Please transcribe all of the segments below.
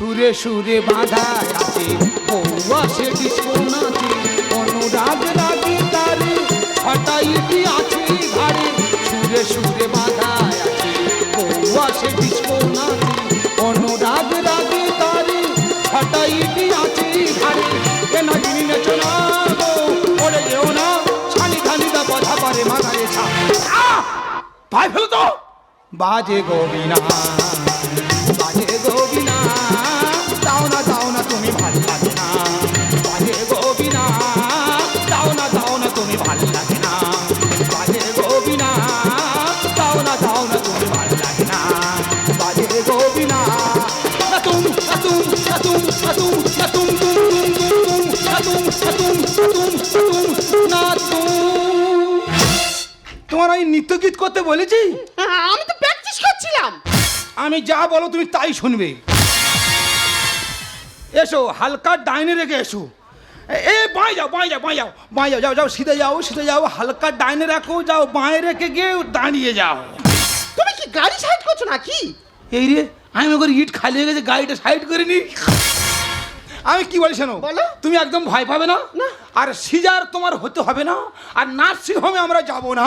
সুরে সুরে বাধা আছে বউয়া সে ডিস্কো অনুরাগ রাগে তারে হঠাইটি আছে ঘাড়ে, সুরে সুরে বাধা আছে বউয়া সে ডিস্কো অনুরাগ রাগে তারে হঠাইটি আছে ঘাড়ে। কেন যিনি নেচো পড়ে যেও না, ছানি ধানিদা কথা পারে মাথায় ছা। ভাই ফেলো তো। বাজে গোবিনা। আমি করতে বলেছি? আমি তো প্র্যাকটিস করছিলাম। আমি যা বলো তুমি তাই শুনবে। এসো হালকা ডাইনে রেখে এসো। এ- বাঁয়ে যাও বাঁয়ে যাও বাঁয়ে যাও বাঁয়ে যাও যাও যাও সিধে যাও সিধে যাও হালকা ডাইনে রাখো যাও বাঁয়ে রেখে গিয়ে দাঁড়িয়ে যাও। তুমি কি গাড়ি সাইড করছ নাকি? এই রে আমি করে ইট খালি হয়ে গেছে গাড়িটা সাইড করে নি আমি কি বলি শোনো বলো। তুমি একদম ভয় পাবে না? না। আর সিজার তোমার হতে হবে না আর নার্সিং হোমে আমরা যাব না।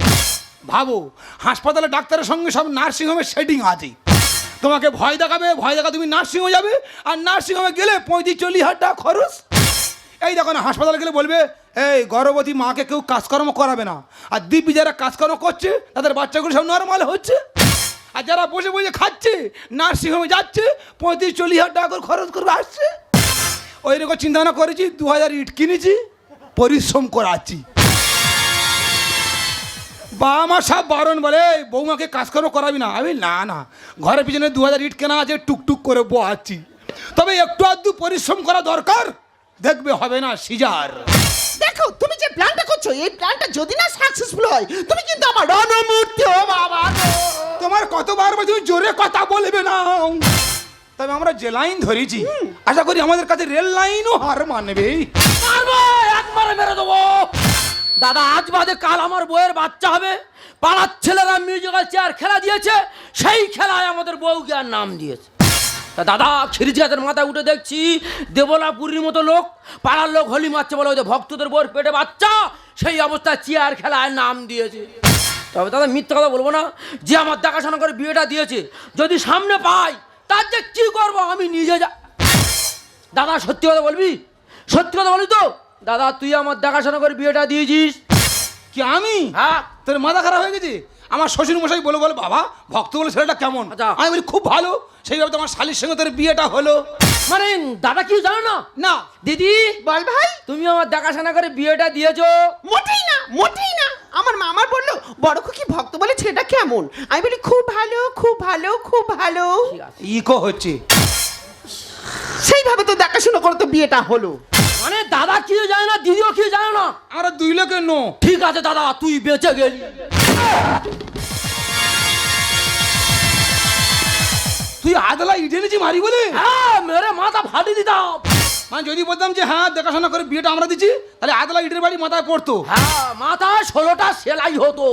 ভাবো, হাসপাতালে ডাক্তারের সঙ্গে সব নার্সিংহোমের সেটিং আছে। তোমাকে ভয় দেখাবে, ভয় দেখা তুমি নার্সিংহোমে যাবে, আর নার্সিংহোমে গেলে পঁয়ত্রিশ, চল্লিশ হাজার টাকা খরচ। এই দেখো না, হাসপাতালে গেলে বলবে, এই গর্ভবতী মাকে কেউ কাজকর্ম করাবে না। আর দিব্যি যারা কাজকর্ম করছে, তাদের বাচ্চাগুলো সব নর্মাল হচ্ছে। আর যারা বসে বসে খাচ্ছে, নার্সিংহোমে যাচ্ছে, পঁয়ত্রিশ, চল্লিশ হাজার টাকা করে খরচ করবে, আসছে। ওই রকম চিন্তা ভাবনা করেছি, দু হাজার ইট কিনেছি, পরিশ্রম করাচ্ছি। বাবা মা সব বারণ বলে বৌমাকে কাজকর্ম করাবি না। আমি না না ঘরের পিছনে দু হাজার ইট কেনা আছে টুকটুক করে বোয়াচ্ছি। তবে একটু আধটু পরিশ্রম করা দরকার। দেখবে হবে না সিজার। দেখো তুমি যে প্ল্যানটা করছ এই প্ল্যানটা যদি না সাকসেসফুল হয় তুমি কিন্তু আমার রণমূর্তি ও বাবা। তোমার কতবার বলছি তুমি জোরে কথা বলবে না। তবে আমরা যে লাইন ধরেছি আশা করি আমাদের কাছে রেল লাইনও হার মানবে। একবারে মেরে দেবো। দাদা, আজ বাদে কাল আমার বউয়ের বাচ্চা হবে। পাড়ার ছেলেরা মিউজিক্যাল চেয়ার খেলা দিয়েছে, সেই খেলায় আমাদের বউকে আর নাম দিয়েছে। তা দাদা খিরিজ গাছের মাথায় উঠে দেখছি, দেবলাপুরীর মতো লোক, পাড়ার লোক হোলি মারছে বলে ওই ওদের ভক্তদের বউর পেটে বাচ্চা, সেই অবস্থায় চেয়ার খেলায় নাম দিয়েছে। তবে দাদা, মিথ্যা কথা বলব না, যে আমার দেখাশোনা করে বিয়েটা দিয়েছে, যদি সামনে পাই, তার যে কী করব আমি নিজে যা দাদা, সত্যি কথা বলবি? সত্যি কথা বলি তো? দাদা তুই আমার দেখাশোনা করে বিয়েটা দিয়েছিস? কি আমি? হ্যাঁ। তোর মাথা খারাপ হয়ে গেছে? আমার শ্বশুর মশাই বলে বলে বাবা ভক্ত বলে ছেলেটা কেমন? আচ্ছা। আমি বলি খুব ভালো। সেইভাবে তোমার শালির সঙ্গে তোর বিয়েটা হলো। মানে দাদা কি জানো না? না। দিদি বল ভাই। তুমি আমার দেখাশোনা করে বিয়েটা দিয়েছ। মোটেই না মোটেই না। আমার মামার বলল বড় খুকি ভক্ত বলে ছেলেটা কেমন? আমি বলি খুব ভালো খুব ভালো খুব ভালো। ইকো হচ্ছে। সেইভাবে তো দেখাশোনা করে তো বিয়েটা হলো। দাদা কি জানে না দিদিও কি জানে না? আমরা দুই লোকের নো। ঠিক আছে দাদা তুই বেঁচে গেলি। তুই আদলা ইটে নিয়েছি মারি বলে? হ্যাঁ মেরে মাথা ফাটি দিতাম। মানে যদি বলতাম যে হ্যাঁ দেখাশোনা করে বিয়েটা আমরা দিচ্ছি তাহলে আদলা ইটের বাড়ি মাথায় পড়তো। হ্যাঁ মাথায় ষোলোটা সেলাই হতো।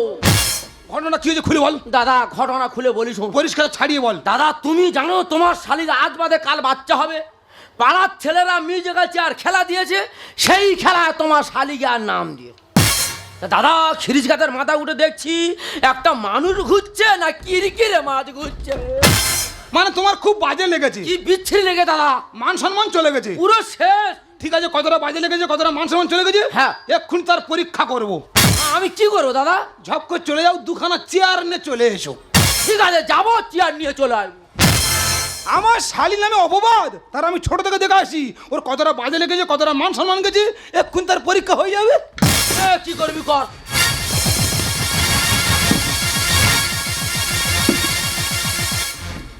ঘটনা কি হয়েছে খুলে বল। দাদা ঘটনা খুলে বলি শোন পরিষ্কার ছাড়িয়ে বল। দাদা তুমি জানো তোমার শালির আজ বাদে কাল বাচ্চা হবে? পাড়ার ছেলেরা মিউজিক্যাল চেয়ার খেলা দিয়েছে সেই খেলায় তোমার শালিকে আর নাম দিয়ে। দাদা খিরিজ গাছের মাথা উঠে দেখছি একটা মানুষ ঘুরছে না কিরকিরে মাছ ঘুরছে। মানে তোমার খুব বাজে লেগেছে। কি বিচ্ছিরি লেগে দাদা? মান সম্মান চলে গেছে। পুরো শেষ। ঠিক আছে কতটা বাজে লেগেছে কতটা মান সম্মান চলে গেছে? হ্যাঁ। এক্ষুনি তার পরীক্ষা করব। আমি কি করব দাদা? ঝপ করে চলে যাও দুখানা চেয়ার নিয়ে চলে এসো। ঠিক আছে যাব চেয়ার নিয়ে চলে আসব। আমার শালি নামে অপবাদ। তার আমি ছোট থেকে দেখে আসি। ওর কতটা বাজে লেগেছে কতটা মান সম্মান গেছে এক্ষুনি তার পরীক্ষা হয়ে যাবে। কি করবি কর?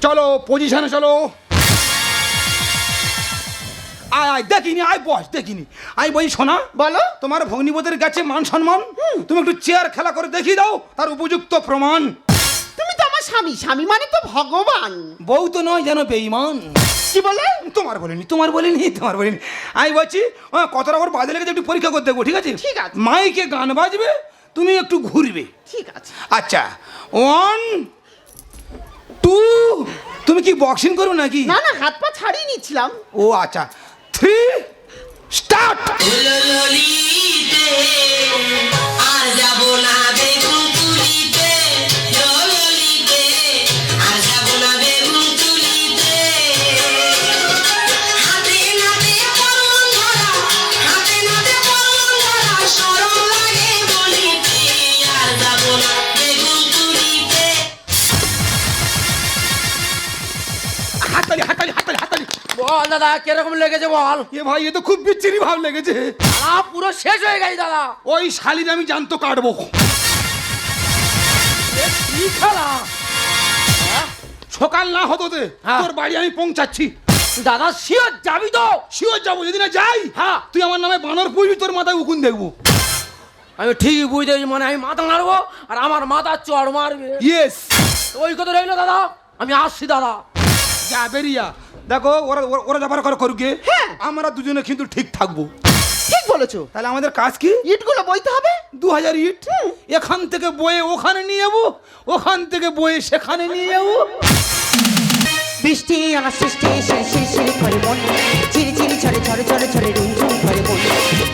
চলো পজিশনে চলো। আয় আয় দেখিনি আয় বস দেখিনি। আমি বলি শোনা বলো। তোমার ভগ্নিপতির কাছে মান সম্মান। তুমি একটু চেয়ার খেলা করে দেখিয়ে দাও তার উপযুক্ত প্রমাণ। আমার স্বামী স্বামী মানে তো ভগবান। বউ তো নয় যেন বেইমান কি বলে? তোমার বলিনি তোমার বলিনি তোমার বলিনি। আমি বলছি কতটা ওর বাজে লেগেছে একটু পরীক্ষা করে দেখব ঠিক আছে? ঠিক আছে। মাইকে গান বাজবে তুমি একটু ঘুরবে। ঠিক আছে। আচ্ছা ওয়ান টু তুমি কি বক্সিং করো নাকি? না না হাত পা ছাড়িয়ে নিচ্ছিলাম। ও আচ্ছা। থ্রি স্টার্ট যাব না বল দাদা কীরকম লেগেছে বল? এ ভাই এ তো খুব বিচ্ছিরি ভাব লেগেছে। আ পুরো শেষ হয়ে গেছে দাদা। ওই শালির আমি জানতো কাটবো। এ কি খেলা? সকাল না হতো তে, হ্যাঁ। তোর বাড়ি আমি পৌঁছাচ্ছি। দাদা শিওর যাবি তো? শিওর যাব যদি না যাই হ্যাঁ। তুই আমার নামে বানর পুষবি তোর মাথায় উকুন দেখব। আমি ঠিকই বুঝতে পেরেছি, মানে আমি মাথা মারবো আর আমার মাথা চড় মারবে। ইয়েস ওই কথা রইল দাদা আমি আসছি দাদা। যা বেরিয়া দেখো ওরা ওরা- যাবার করে করুক হ্যাঁ। আমরা দুজনে কিন্তু ঠিক থাকব। ঠিক বলেছ। তাহলে আমাদের কাজ কি? ইটগুলো বইতে হবে? দু হাজার ইট এখান থেকে বয়ে ওখানে নিয়ে যাব। ওখান থেকে বয়ে সেখানে নিয়ে যাব। বৃষ্টি আমার সৃষ্টি শির শির শির করে মন। চিরি চিরি ছড়ে ছড়ে ছড়ে ছড়ে রুমঝুম করে মন।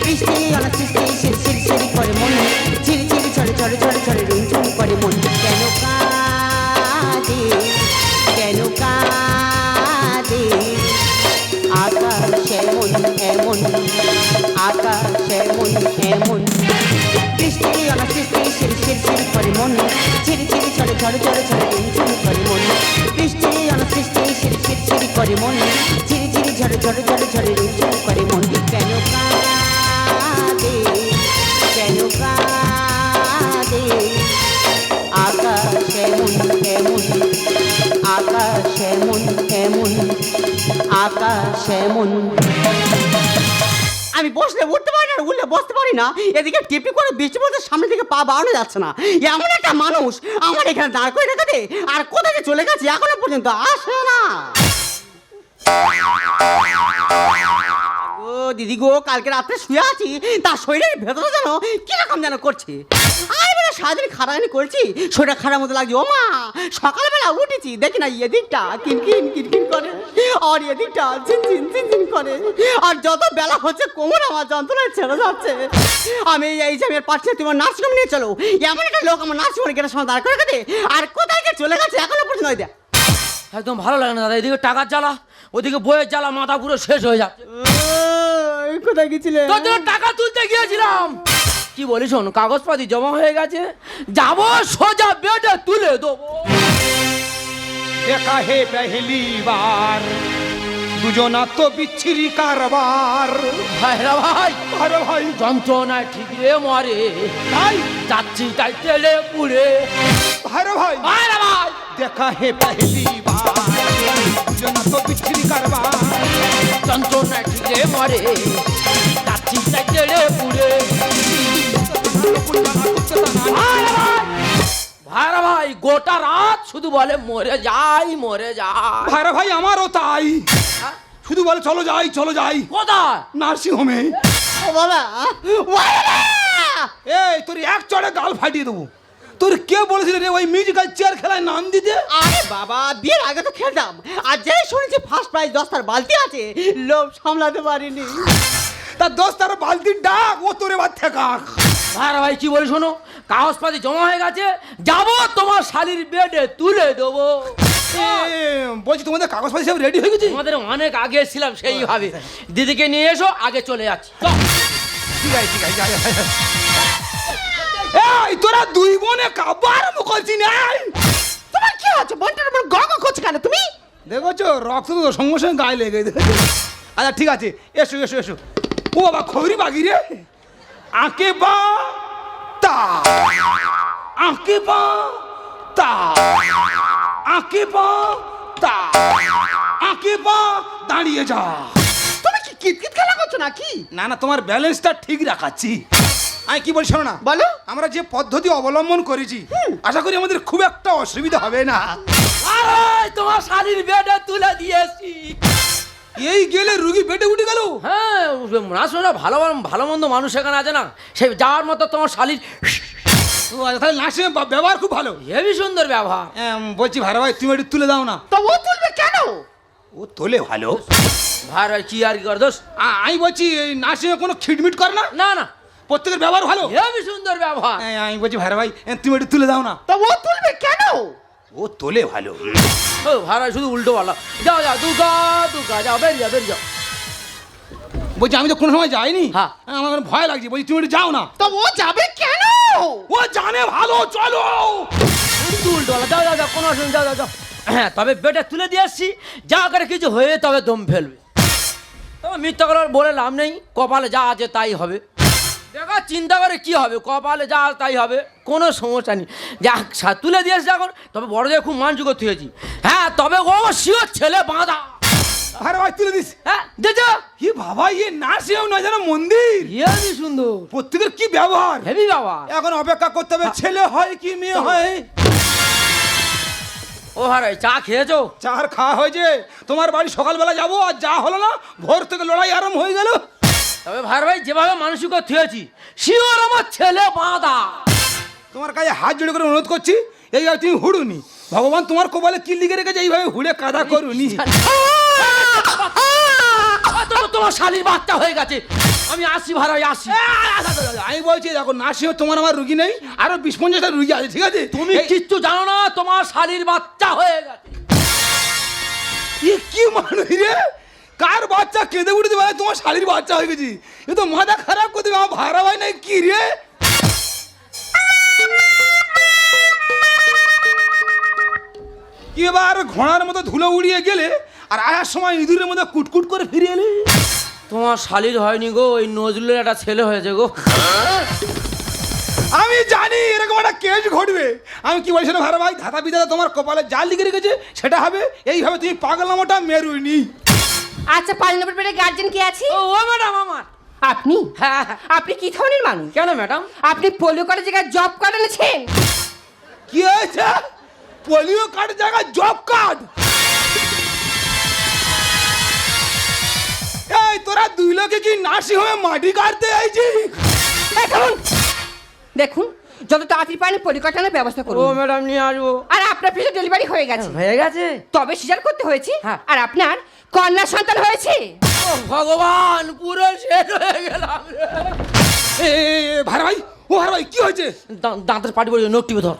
বৃষ্টি আমার সৃষ্টি শির শির শির করে মন। চিরি চিরি ছড়ে ছড়ে ছড়ে ছড়ে রুমঝুম করে মন। শির শির করে মন চিরি চিরি ছড়ে ছড়ে ছড়ে ছড়ে রুমঝুম করে মন। বৃষ্টি আমার সৃষ্টি শির শির শির করে মন চিরি চিরি ঝড়ে ঝড়ে ঝড়ে ঝড়ে রুমঝুম করে মন। কেন কাঁদে কেন কাঁদে? আকাশ এমন এমন আকাশ এমন এমন আকাশ এমন আমি বসলে উঠতে পারি না উঠলে বসতে পারি না। এদিকে টিপি করে বৃষ্টি পড়তে সামনে থেকে পা বাড়ানো যাচ্ছে না। এমন একটা মানুষ আমার এখানে দাঁড় করে রেখে দে, আর কোথায় চলে গেছে এখনও পর্যন্ত আসে না। ও দিদি গো, কালকে রাত্রে শুয়ে আছি, তার শরীরের ভেতরে যেন কীরকম যেন করছে। বেলা সারাদিন খারানি করছি শরীরটা খারাপ মতো লাগছে। ও মা সকালবেলা উঠেছি দেখি না এদিকটা কিনকিন কিনকিন করে আর এদিকটা চিনচিন চিনচিন করে। আর যত বেলা হচ্ছে কোমর আমার যন্ত্রণায় ছেড়ে যাচ্ছে। আমি এই যে আমি না, তোমার নার্সিংহোম নিয়ে চলো। এমন একটা লোক আমার নার্সিংহোমে গেটের সময় দাঁড় করে দে আর কোথায় যে চলে গেছে এখনও পর্যন্ত ওই দেখ একদম ভালো লাগে না দাদা এদিকে টাকার জ্বালা ওদিকে বইয়ের জ্বালা মাথা পুরো শেষ হয়ে যাচ্ছে। কোথায় গেছিলে? টাকা তুলতে গিয়েছিলাম। কি বলিস শোন কাগজপাতি জমা হয়ে গেছে। যাব সোজা বেডে তুলে দেবো। দেখা হে পেহলি বার দুজনা তো বিচ্ছিরি কারবার। ভাইরা ভাই আরে ভাই। যন্ত্রণায় ঠিক রে মরে। তাই? যাচ্ছি তাই তেলে পুড়ে। আরে ভাই। ভাইরা ভাই। দেখা হে পেহলি বার দুজনা তো বিচ্ছিরি কারবার। যন্ত্রণায় ঠিক রে মরে। যাচ্ছি তাই তেলে পুড়ে। ভাইরা ভাই ভাই গোটা রাত শুধু বলে মরে যাই মরে যাই। আরে ভাই আমারও তাই। শুধু বলে চলো যাই চলো যাই। কোথায়? নার্সিং হোমে ও বাবা! এই তোর এক চড়ে গাল ফাটিয়ে দেবো। তোর কে বলেছিল রে ওই মিউজিক্যাল চেয়ার খেলায় নাম দিতে? আরে বাবা বিয়ের আগে তো খেলতাম। আর যেই শুনেছি ফার্স্ট প্রাইজ দশটার বালতি আছে লোভ সামলাতে পারিনি। তার দোষ তার বালতির ডাক ও তোরে বাদ থাকা ভাইরা ভাই কি বলি শোনো কাগজপাতি জমা হয়ে গেছে যাব তোমার শালির বেডে তুলে দেবো। বলছি তোমাদের কাগজপাতি সব রেডি হয়ে গেছে? আমাদের অনেক আগে ছিলাম সেইভাবে। দিদিকে নিয়ে এসো আগে চলে যাচ্ছি। ঠিক আছে ঠিক আছে। এই তোরা দুই বোনে কাবার মুখছি নাই। তোমার কি হচ্ছে? বোনটার উপর গগ করছে কেন তুমি? দেখছ? রক্ত তো সঙ্গে সঙ্গে গায়ে লেগে আচ্ছা ঠিক আছে এসো এসো এসো। ও বাবা খবরি বাগি রে। আঁকে বা তা। আঁকে বা তা। আঁকে বা তা। আঁকে বা দাঁড়িয়ে যা। তুমি কি কিতকিত খেলা করছ নাকি? না না তোমার ব্যালেন্সটা ঠিক রাখাচ্ছি। আমি কি বলছি না? বলো। আমরা যে পদ্ধতি অবলম্বন করেছি আশা করি আমাদের খুব একটা অসুবিধা হবে না। আরে তোমার শালির বেডে তুলে দিয়েছি। এই গেলে রুগী বেটে উঠে গেল। হ্যাঁ না শোনা ভালো ভালো মন্দ মানুষ এখানে আছে না। সে যাওয়ার মতো তোমার শালির আচ্ছা, তাহলে নার্সিং ব্যবহার খুব ভালো। হেবি সুন্দর ব্যবহার। বলছি ভাই ভাই তুমি একটু তুলে দাও না। তা ও তুলবে কেন? ও তোলে ভালো। ভাই ভাই কি আর কি কর দোষ আমি বলছি এই নার্সিং কোনো খিটমিট করে না? না না। প্রত্যেকের ব্যবহার ভালো। হেবি সুন্দর ব্যবহার। আমি বলছি ভাই ভাই তুমি একটু তুলে দাও না। তা ও তুলবে কেন? ও তোলে ভালো। ও ভাই শুধু উল্টো পাল্লা যাও যাও দুগা দুগা যাও বেরিয়ে যাও বেরিয়ে যাও। বলছি আমি তো কোনো সময় যাইনি। হ্যাঁ। আমার এখন ভয় লাগছে। বলছি তুমি একটু যাও না। তা ও যাবে কেন? ও জানে ভালো চলো। শুধু উল্টো পাল্লা যাও যাও যাও কোনো অসুবিধা যাও যাও যাও। হ্যাঁ তবে বেটা তুলে দিয়ে আসছি। যা করে কিছু হয়ে তবে দম ফেলবে। তবে মিথ্যা করে বলে লাভ নেই। কপালে যা আছে তাই হবে। দেখা চিন্তা করে কি হবে? কপালে যা তাই হবে। কোনো সমস্যা নেই। যা তুলে দিয়েছি এখন তবে বড় যে খুব মানসিক হয়েছি। হ্যাঁ তবে ও শিওর ছেলে বাঁধা। আরে ভাই তুলে দিস। হ্যাঁ দেখো কি বাবা ইয়ে না যেন মন্দির। হেবি সুন্দর। প্রত্যেকের কি ব্যবহার? হেভি বাবা এখন অপেক্ষা করতে হবে ছেলে হয় কি মেয়ে হয়? ও হারাই চা খেয়েছো? চার খাওয়া হয়েছে। তোমার বাড়ি সকালবেলা যাব আর যা হলো না ভোর থেকে লড়াই আরম্ভ হয়ে গেল। তবে ভাই ভাই যেভাবে মানসিক থুয়েছি শিওর আমার ছেলে বাঁধা। তোমার কাছে হাত জোড়ে করে অনুরোধ করছি এইভাবে তুমি হুড়ুনি। ভগবান তোমার কপালে কি লিখে রেখেছে এইভাবে হুড়ে কাদা করুনি। তোমার শালির বাচ্চা হয়ে গেছে। আমি আসি ভাড়াই আসি। আমি বলছি দেখো নার্সিং তোমার আমার রুগী নেই আরও বিশ পঞ্চাশটা রুগী আছে ঠিক আছে? তুমি এই- কিচ্ছু জানো না তোমার শালির বাচ্চা হয়ে গেছে। কি মানুষ রে? কার বাচ্চা কেঁদে উঠেছে ভাই তোমার শালির বাচ্চা হয়ে গেছি? এ তো মাথা খারাপ করে দেবে আমার ভাড়া ভাই নাই কি রে? এবার ঘোড়ার মতো ধুলো উড়িয়ে গেলে আর আসার সময় ইঁদুরের মতো কুটকুট করে ফিরে এলে। তোমার শালির হয়নি গো ওই নজরুলের একটা ছেলে হয়েছে গো। আমি জানি এরকম একটা কেস ঘটবে। আমি কি বলছিলাম ভাড়া ভাই ধাতা বিধাতা তোমার কপালে জাল লিখে রেখেছে সেটা হবে এইভাবে তুমি পাগলামোটা মেরুইনি। আচ্ছা পাঁচ নম্বর বেডে গার্জেন কে আছে? ও ম্যাডাম আমার। আপনি? হ্যাঁ। হ্যাঁ। আপনি কি ধরনের মানুষ? কেন ম্যাডাম আপনি পোলিও কার্ডের জায়গায় জব কার্ড এনেছেন? কি হয়েছে? পোলিও কার্ডের জায়গায় জব কার্ড এই তোরা দুই লোকে কি নার্সিং হোমে মাটি কাটতে আইছি থামুন। দেখুন যত তাড়াতাড়ি পারেন পরিকাঠানোর ব্যবস্থা করুন। ও ম্যাডাম নিয়ে আসব। আর আপনার পেটে ডেলিভারি হয়ে গেছে। হয়ে গেছে? তবে সিজার করতে হয়েছে। হ্যাঁ। আর আপনার কন্যা সন্তান হয়েছে? ও ভগবান পুরো শেষ হয়ে গেলাম রে। এ ভাই ভাই ও ভাই ভাই কি হয়েছে? দা- দাঁতের পাটি পড়ে নোট টিপে ধর।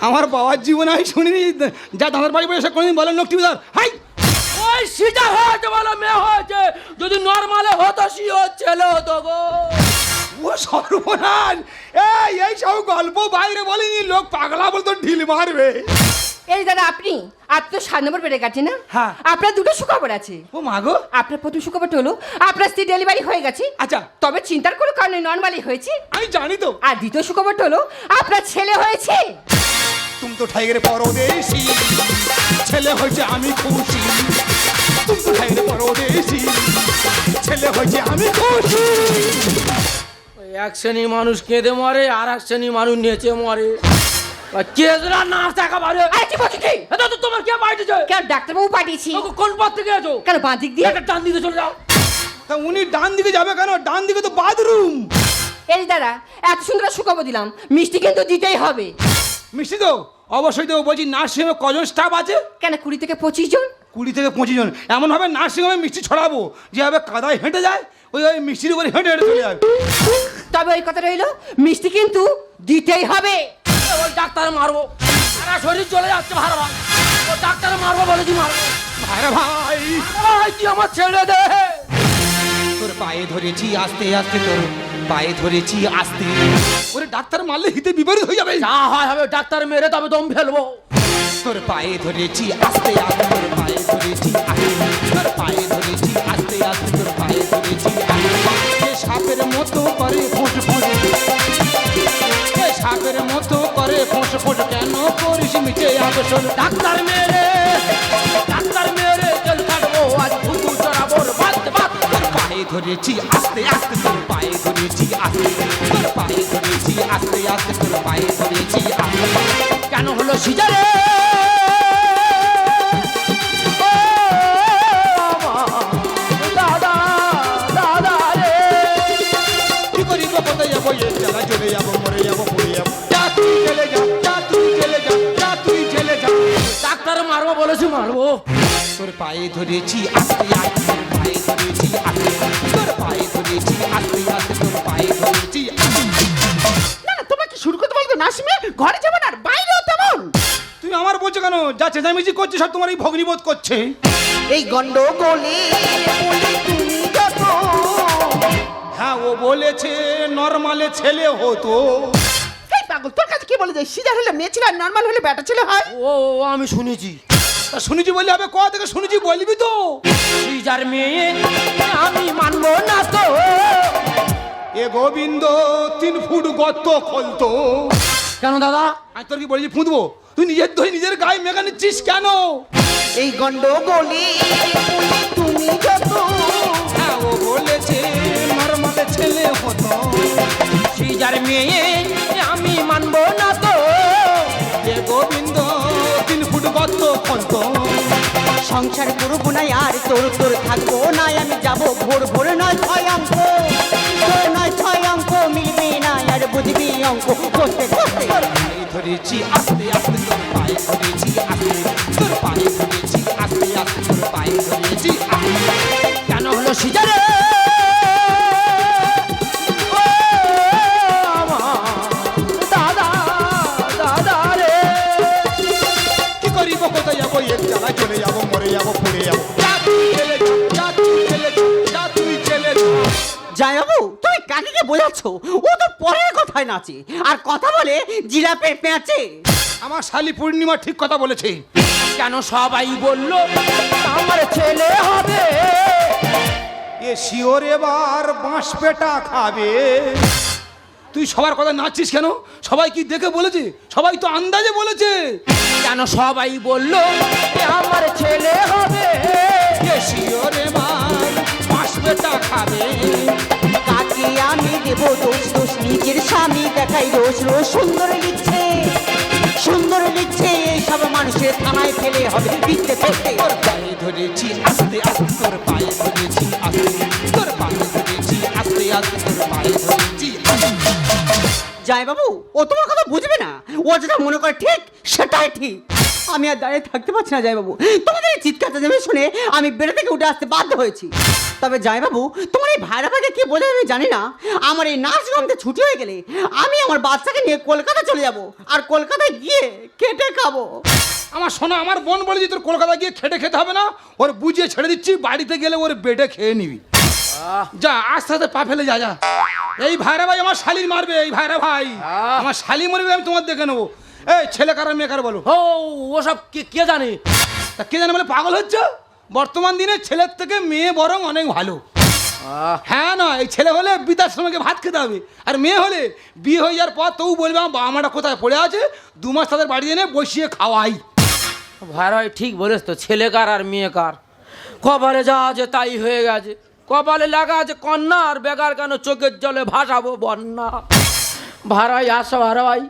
আমার বাবার জীবনে আমি শুনিনি যা দাদার বাড়ি বসে কোনোদিন বলেন লোক টিভি ধর। হাই! ওই সিজার হয়েছে বলে মেয়ে হয়েছে যদি নর্মালে হতো সিও ছেলে হতো গো। ও সর্বনাশ! এই এই সব গল্প বাইরে বলিনি লোক পাগলা বলতো ঢিল মারবে। এই দাদা আপনি? আপনি তো সাত নম্বর বেড়ে গেছে না? হ্যাঁ। আপনার দুটো সুখবর আছে। ও মাগো আপনার প্রথম সুখবরটা হলো আপনার স্ত্রী ডেলিভারি হয়ে গেছে। আচ্ছা। তবে চিন্তার কোনো কারণে নর্মালি হয়েছে। আমি জানি তো। আর দ্বিতীয় সুখবরটা হলো আপনার ছেলে হয়েছে। তুমি তো ঠাইগের পরদেশি। ছেলে হয়েছে আমি খুশি। তুমি তো ঠাইগের পরদেশি। ছেলে হয়েছে আমি খুশি। এক শ্রেণি মানুষ কেঁদে মরে আর এক শ্রেণি মানুষ নেচে মরে। কেজরা নাচ দেখা পারে আরে কি বলছি কি? এটা তো তোমার কে পাঠিয়েছে কেন ডাক্তারবাবু পাঠিয়েছি। কোন পথ থেকে আছো কেন বাঁ দিক দিয়ে? একটা টান দিতে চলে যাও। তা উনি ডান দিকে যাবে কেন? ডান দিকে তো বাথরুম। এই দাদা এত সুন্দর সুখবর দিলাম। মিষ্টি কিন্তু দিতেই হবে। মিষ্টি তো? অবশ্যই তো বলছি নার্সিংহোমে কজন স্টাফ আছে? কেন কুড়ি থেকে পঁচিশ জন? কুড়ি থেকে পঁচিশ জন। এমনভাবে নার্সিংহোমে মিষ্টি ছড়াবো যেভাবে কাদায় হেঁটে যায় ওই ওই মিষ্টির উপরে হেঁটে হেঁটে চলে যাবে। তবে ওই কথা রইল মিষ্টি কিন্তু দিতেই হবে। ডাক্তার মারবো। সারা শরীর চলে যাচ্ছে ভালো ভালো ও ডাক্তার মারবো বলেছি মারবো? ভাইরা ভাই। ভাই তুই আমার ছেড়ে দে। তোর পায়ে ধরেছি আস্তে আস্তে তোর পায়ে ধরেছি আস্তে। ওরে ডাক্তার মারলে হিতে বিপরীত হয়ে যাবে। যা হয় হবে ডাক্তার মেরে তবে দম ফেলব। তোর পায়ে ধরেছি আস্তে আস্তে তোর পায়ে ধরেছি আস্তে। তোর পায়ে ধরেছি আস্তে আস্তে তোর পায়ে ধরেছি আস্তে। সাপের মতো করে ফোঁস সে সাপের মতো করে ফোঁস ফোঁস কেন করিস মিটে আসল ডাক্তার মেরে ডাক্তার মেরে চল কাটবো আজ ভুতু চড়াবো, বাদ পায়ে ধরেছি আস্তে আস্তে, তোর পায়ে ধরেছি আস্তে। তোর পায়ে ধরেছি আস্তে আস্তে, তোর পায়ে ধরেছি আস্তে। কেন হলো সিজারে? পায়ে ধরেছি আস্তে আস্তে পায়ে ধরেছি আস্তে তোর পায়ে ধরেছি আস্তে আস্তে তোর পায়ে ধরেছি। না না তোমরা কি শুরু করতে বলতো না সিমে ঘরে যাব না আর বাইরেও তেমন তুমি আমার বলছো কেন? যা চেঁচামেচি করছে সব তোমার এই ভগ্নিবোধ করছে। এই গন্ডগোলে তুমি যত। হ্যাঁ ও বলেছে নর্মালে ছেলে হতো। এই পাগল তোর কাছে কি বলে যায়? সিজার হলে মেয়ে ছিল আর নর্মাল হলে ব্যাটা ছিল হয়? ও আমি শুনেছি। শুনেছি বলি হবে কোথা থেকে শুনেছি বলবি তো? সিজার মেয়ে আমি মানবো না তো। এ গোবিন্দ তিন ফুট গর্ত খোলতো। কেন দাদা? আমি তোর কি বলেছি ফুঁদবো? তুই নিজের ধরে নিজের গায়ে মেঘা নিচ্ছিস কেন? এই গন্ডগোলে তুমি যত। হ্যাঁ ও বলেছে নর্মালে ছেলে হতো। সিজার মেয়ে আমি মানবো গর্ত সংসার করব না আর তোর তোর থাকব না, আমি যাব ভোর ভোর নয় ছয় অঙ্ক। নয় ছয় অঙ্ক, মিলবে না আর বুঝবি অঙ্ক। করতে করতে ধরেছি, আস্তে আস্তে তোর পায়ে ধরেছি, আস্তে। তোর পায়ে ধরেছি, আস্তে আস্তে তোর পায়ে ধরেছি কেন হলো সিজারে? বোঝাচ্ছ? ও তো পরের কথায় নাচে। আর কথা বলে জিরাপের পেঁচে আমার শালি পূর্ণিমা ঠিক কথা বলেছে। কেন সবাই বলল, আমার ছেলে হবে। এ শিওর এবার বাঁশ পেটা খাবে। তুই সবার কথা নাচছিস কেন? সবাই কি দেখে বলেছে? সবাই তো আন্দাজে বলেছে। কেন সবাই বলল আমার ছেলে হবে। এ শিওর এবার বাঁশ পেটা খাবে। কাকে আমি দেব দোষ দোষ নিজের স্বামী দেখাই রোজ রোজ সুন্দর লিখছে সুন্দর লিখছে এইসব মানুষের থানায় ফেলে হবে বিকতে ফেলতে তোর পায়ে ধরেছি আস্তে আস্তে তোর পায়ে ধরেছি আস্তে তোর পায়ে ধরেছি আস্তে আস্তে তোর পায়ে ধরেছি। যাই বাবু ও তোমার কথা বুঝবে না। ও যেটা মনে করে ঠিক সেটাই ঠিক। আমি আর দাঁড়িয়ে থাকতে পারছি না যাই বাবু তোমাদের এই চিৎকার চেঁচামেচি শুনে আমি বেড়ে থেকে উঠে আসতে বাধ্য হয়েছি। তবে যাই বাবু তোমার এই ভাইরা ভাইকে কি বোঝাবে আমি জানি না। আমার এই নাচ গানতে ছুটি হয়ে গেলে আমি আমার বাচ্চাকে নিয়ে কলকাতা চলে যাব আর কলকাতায় গিয়ে কেটে খাব। আমার শোনো আমার বোন বলে যে তোর কলকাতা গিয়ে খেটে খেতে হবে না। ওর বুঝিয়ে ছেড়ে দিচ্ছি বাড়িতে গেলে ওর বেটে খেয়ে নিবি। যা আস্তে আস্তে পা ফেলে যা যা। এই ভাইরা ভাই আমার শালির মারবে এই ভাইরা ভাই। আমার শালি মরবে আমি তোমার দেখে নেব। এই ছেলে কারা মেয়ে কারা বলো? ও ওসব কে কে জানে? তা কে জানে বলে পাগল হচ্ছে বর্তমান দিনে ছেলের থেকে মেয়ে বরং অনেক ভালো। হ্যাঁ না এই ছেলে হলে বৃদ্ধাশ্রমকে ভাত খেতে হবে। আর মেয়ে হলে বিয়ে হয়ে যাওয়ার পর তবু বলবে আমার বাবা মাটা কোথায় পড়ে আছে? দু মাস তাদের বাড়ি এনে বসিয়ে খাওয়াই। ভাই ঠিক বলেছ তো ছেলে কার আর মেয়ে কার? কপালে যা আছে তাই হয়ে গেছে। কপালে লাগা আছে কন্যা আর বেকার কেন চোখের জলে ভাসাবো বন্যা? ভাড়াই আসো ভাড়াই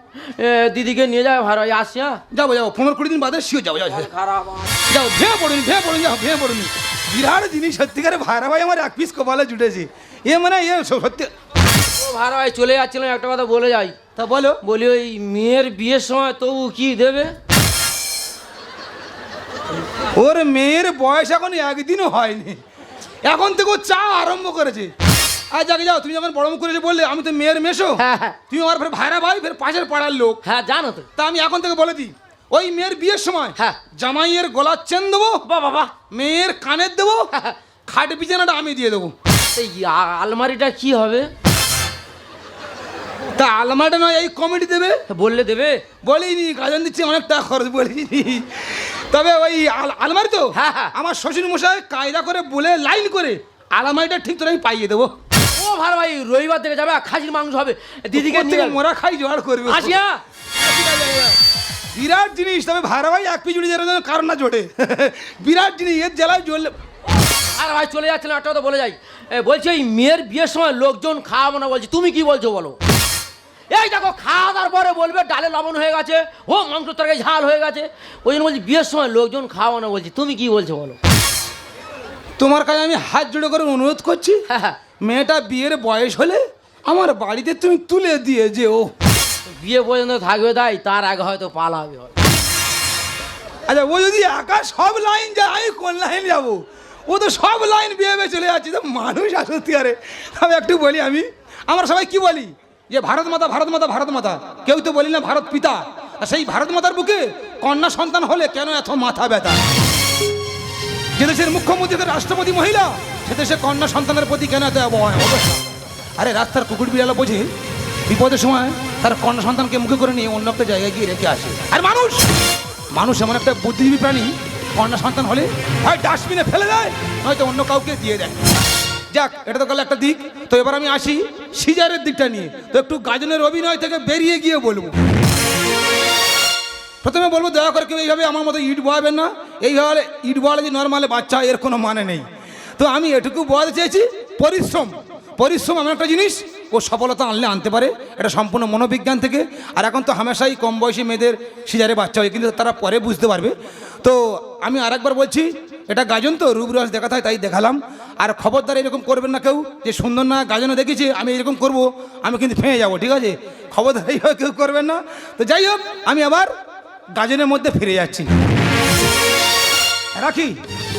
দিদিকে নিয়ে যাবে ভাড়াই আসি হ্যাঁ যাব যাব পনেরো কুড়ি দিন বাদে শিও যাব যাব যাব। খারাপ যাও ভেঙে পড়ুন ভেঙে পড়ুন যাও ভেঙে পড়ুন। বিরাট জিনিস সত্যিকারে ভাই আমার এক পিস কপালে জুটেছে। এ মানে এ সত্যি ও ভাড়াই চলে যাচ্ছিলাম একটা কথা বলে যাই। তা বলো। বলি ওই মেয়ের বিয়ের সময় তবু কি দেবে? ওর মেয়ের বয়স এখন একদিনও হয়নি। এখন থেকে ও চা আরম্ভ করেছে। আর যাকে যাও তুমি যখন বড় মুখ করেছে বললে আমি তো মেয়ের মেশো হ্যাঁ, হ্যাঁ। তুমি আমার ফের ভাইরা ভাই ফের পাশের পাড়ার লোক। হ্যাঁ জানো তো। তা আমি এখন থেকে বলে দিই ওই মেয়ের বিয়ের সময় হ্যাঁ। জামাইয়ের গলার চেন দেবো বা বাবা মেয়ের কানের দেবো খাট বিছানাটা আমি দিয়ে দেবো। এই আলমারিটা কি হবে? তা আলমারিটা নয় এই কমিটি দেবে। বললে দেবে? বলিনি গাজন দিচ্ছি অনেক টাকা খরচ বলিনি। তবে ওই আলমারি তো? হ্যাঁ, হ্যাঁ। আমার শ্বশুর মশাই কায়দা করে বলে লাইন করে আলমারিটা ঠিক তোর আমি পাইয়ে দেবো। ভালো ভাই রবিবার থেকে যাবে খাসির মাংস হবে। দিদিকে নিয়ে মোরা খাই জোগাড় করবে আসি হ্যাঁ বিরাট জিনিস তবে ভাড়া ভাই এক পিছুড়ি যেন যেন কারণ না জোটে। বিরাট জিনিস এর জ্বালায় জ্বললে আর ভাই চলে যাচ্ছিলাম একটা কথা বলে যাই। বলছি এই মেয়ের বিয়ের সময় লোকজন খাওয়াবো না বলছি তুমি কি বলছো বলো? এই দেখো খাওয়া দাওয়ার পরে বলবে ডালে লবণ হয়ে গেছে ও মাংস তরকারি ঝাল হয়ে গেছে। ওই জন্য বলছি বিয়ের সময় লোকজন খাওয়াবো না বলছি তুমি কি বলছো বলো? তোমার কাছে আমি হাত জোড়ে করে অনুরোধ করছি। হ্যাঁ হ্যাঁ। মেয়েটা বিয়ের বয়স হলে আমার বাড়িতে তুমি তুলে দিয়ে যে ও বিয়ে পর্যন্ত থাকবে তাই তার আগে হয়তো পালাবে। আচ্ছা ও যদি একা সব লাইন যায় আমি কোন লাইন যাব? ও তো সব লাইন বিয়ে চলে যাচ্ছে তো মানুষ আসতে আরে। আমি একটু বলি আমি আমরা সবাই কি বলি? যে ভারত মাতা ভারত মাতা ভারত মাতা। কেউ তো বলি না ভারত পিতা। আর সেই ভারত মাতার বুকে কন্যা সন্তান হলে কেন এত মাথা ব্যথা? যে দেশের মুখ্যমন্ত্রী রাষ্ট্রপতি মহিলা সে দেশে কন্যা সন্তানের প্রতি কেন এত আরে রাস্তার কুকুর বিড়ালা বোঝে, বিপদের সময় তার কন্যা সন্তানকে মুখে করে নিয়ে অন্য একটা জায়গায় গিয়ে রেখে আসে। আর মানুষ মানুষ এমন একটা বুদ্ধিজীবী প্রাণী, কন্যা সন্তান হলে হয় ডাস্টবিনে ফেলে দেয়, নয়তো অন্য কাউকে দিয়ে দেয়। যাক, এটা তো গেল একটা দিক। তো এবার আমি আসি সিজারের দিকটা নিয়ে। তো একটু গাজনের অভিনয় থেকে বেরিয়ে গিয়ে বলব। প্রথমে বলব, দয়া করে কেউ এইভাবে আমার মতো ইট বোয়াবেন না। এইভাবে ইট বোয়ালে যে নর্মালে বাচ্চা, এর কোনো মানে নেই। তো আমি এটুকু বোয়াতে চেয়েছি, পরিশ্রম। পরিশ্রম এমন একটা জিনিস, ও সফলতা আনলে আনতে পারে। এটা সম্পূর্ণ মনোবিজ্ঞান থেকে। আর এখন তো হামেশাই কম বয়সী মেয়েদের সিজারে বাচ্চা হয়, কিন্তু তারা পরে বুঝতে পারবে। তো আমি আরেকবার বলছি, এটা গাজন তো, রূপরস দেখাতে হয় তাই দেখালাম। আর খবরদার এরকম করবেন না কেউ, যে সুন্দর না গাজনে দেখেছি, আমি এরকম করব, আমি কিন্তু ফেঁয়ে যাব, ঠিক আছে? খবরদার এইভাবে কেউ করবেন না। তো যাই হোক, আমি আবার গাজনের মধ্যে ফিরে যাচ্ছি। রাখি।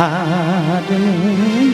হার মেনেছি